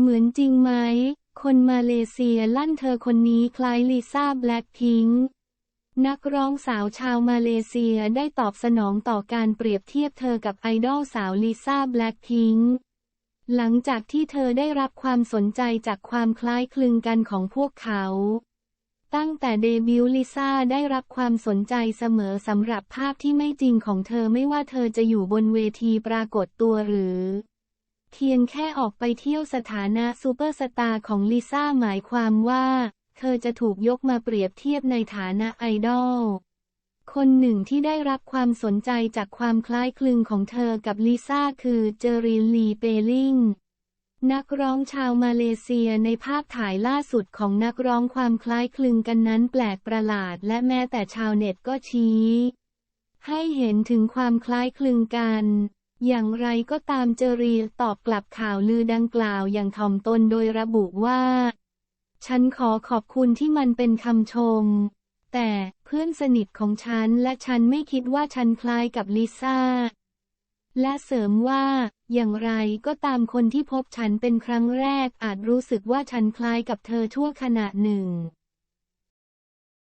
เหมือนจริงไหม คนมาเลเซียลั่นเธอคนนี้คล้ายลิซ่าแบล็คพิงค์นักร้องสาวชาวมาเลเซียได้ตอบสนองต่อการเปรียบเทียบเธอกับไอดอลสาวลิซ่าแบล็คพิงค์หลังจากที่เธอได้รับความสนใจจากความคล้ายคลึงกันของพวกเขา ตั้งแต่เดบิวต์ลิซ่าได้รับความสนใจเสมอสำหรับภาพที่ไม่จริงของเธอไม่ว่าเธอจะอยู่บนเวทีปรากฏตัวหรือ เพียงแค่ออกไปเที่ยวสถานะซูเปอร์สตาร์ของลิซ่าหมายความว่า เธอจะถูกยกมาเปรียบเทียบในฐานะไอดอล คนหนึ่งที่ได้รับความสนใจจากความคล้ายคลึงของเธอกับลิซ่าคือเจอรินลีเปลิงนักร้องชาวมาเลเซียในภาพถ่ายล่าสุดของนักร้องความคล้ายคลึงกันนั้นแปลกประหลาด และแม้แต่ชาวเน็ตก็ชี้ ให้เห็นถึงความคล้ายคลึงกัน อย่างไรก็ตามเจอรีตอบกลับข่าวลือดังกล่าวอย่างถ่อมตนโดยระบุว่า ฉันขอขอบคุณที่มันเป็นคำชม แต่เพื่อนสนิทของฉันและฉันไม่คิดว่าฉันคล้ายกับลิซ่า และเสริมว่า อย่างไรก็ตามคนที่พบฉันเป็นครั้งแรกอาจรู้สึกว่าฉันคล้ายกับเธอชั่วขณะหนึ่ง